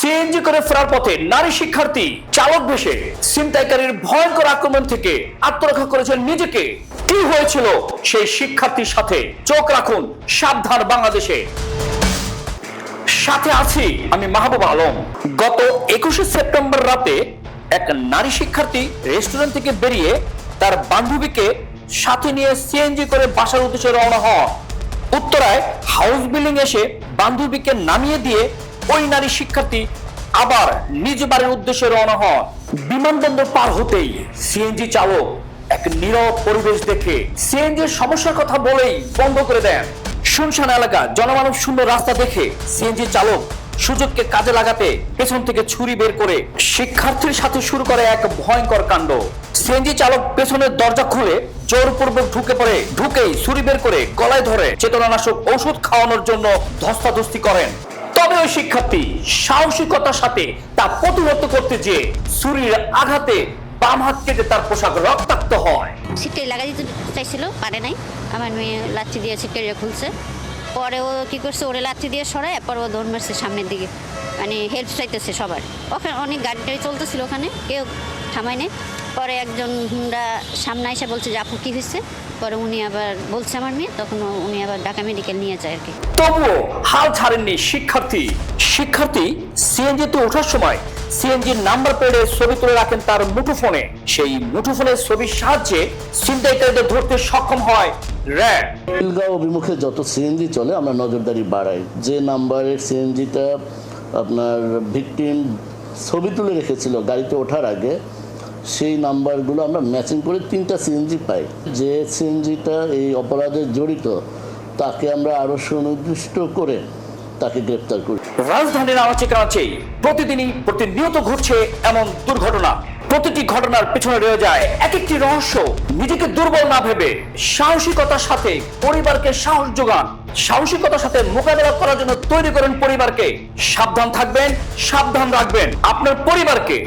CNG করে ফেরার পথে নারী শিক্ষার্থী, চালক বেশে ছিনতাইকারীর ভয়ঙ্কর আক্রমণ থেকে আত্মরক্ষা করেছেন নিজেকে। কি হয়েছিল সেই শিক্ষার্থীর সাথে? চোখ রাখুন, সাবধান বাংলাদেশে। সাথে আছি আমি মাহবুব আলম। গত একুশে সেপ্টেম্বর রাতে এক নারী শিক্ষার্থী রেস্টুরেন্ট থেকে বেরিয়ে তার বান্ধবীকে সাথে নিয়ে সিএনজি করে বাসার উদ্দেশ্যে রওনা হন উত্তরায় হাউস বিল্ডিং এসে বান্ধবীকে নামিয়ে দিয়ে ওই নারী শিক্ষার্থী আবার নিজ বাড়ির উদ্দেশ্যে রওনা হন। বিমানবন্দর পার হতেই সিএনজি চালক এক নীরব পরিবেশ দেখে সিএনজির সমস্যার কথা বলেই বন্ধ করে দেন। শুনশান এলাকা জনমানব শূন্য রাস্তা দেখে সিএনজি চালক সুযোগকে কাজে লাগাতে পেছন থেকে ছুরি বের করে শিক্ষার্থীর সাথে শুরু করে এক ভয়ঙ্কর কাণ্ড। সিএনজি চালক পেছনের দরজা খুলে জোরপূর্বক ঢুকে পড়ে, ঢুকেই ছুরি বের করে গলায় ধরে চেতনানাশক ওষুধ খাওয়ানোর জন্য ধস্তাধস্তি করেন। ওই শিক্ষার্থী, সাহসিকতার সাথে তা প্রতিহত করতে যে ছুরির আঘাতে বাম হাত কেটে তার পোশাক রক্তাক্ত হয়। ছিটকারি লাগাই দিতে চাইছিল, পারে নাই। আমার মেয়ে লাচ্ছি দিয়ে ছিটকারিটা খুলছে। পরে ও কী করছে, ওরে লাচ্ছি দিয়ে সরায় পরে ও দৌড় মারছে সামনের দিকে। মানে হেল্প চাইতেছে সবার। ওখানে অনেক গাড়ি টাড়ি চলতেছিল ওখানে, কেউ থামায় নেই। পরে একজন হুন্ডা সামনে এসে বলছে যে আপু কী হয়েছে? পরে উনি আবার বলছে আমার মেয়ে তখন উনি আবার ঢাকা মেডিকেল নিয়ে যায় আর কি। তবুও হাল ছাড়েননি শিক্ষার্থী। শিক্ষার্থী সিএনজিতে ওঠার সময় সিএনজির নাম্বার প্লেটে ছবি তুলে রাখেন তার মুঠোফোনে সেই মুঠোফোনের ছবির সাহায্যে ছিনতাইকারীদের ধরতে সক্ষম হয় র্যাব। খিলগাঁও অভিমুখে যত সিএনজি চলে আমরা নজরদারি বাড়াই। যে নাম্বারের সিএনজিটা আপনার ভিকটিম ছবি তুলে রেখেছিল গাড়িতে ওঠার আগে সেই নাম্বারগুলো আমরা ম্যাচিং করে তিনটা সিএনজি পাই। যে সিএনজিটা এই অপরাধে জড়িত, তাকে আমরা আরও সুনির্দিষ্ট করে তাকে গ্রেপ্তার করি। রাজধানীর আনাচে কানাচে প্রতিদিনই প্রতিনিয়ত ঘটছে এমন দুর্ঘটনা। প্রতিটি ঘটনার পেছনে রয়ে যায় এক একটি রহস্য। নিজেকে দুর্বল না ভেবে সাহসিকতার সাথে পরিবারকে সাহস যোগান। সাহসিকতার সাথে মোকাবেলা করার জন্য তৈরি করেন পরিবারকে। সাবধান থাকবেন, সাবধান রাখবেন আপনার পরিবারকে।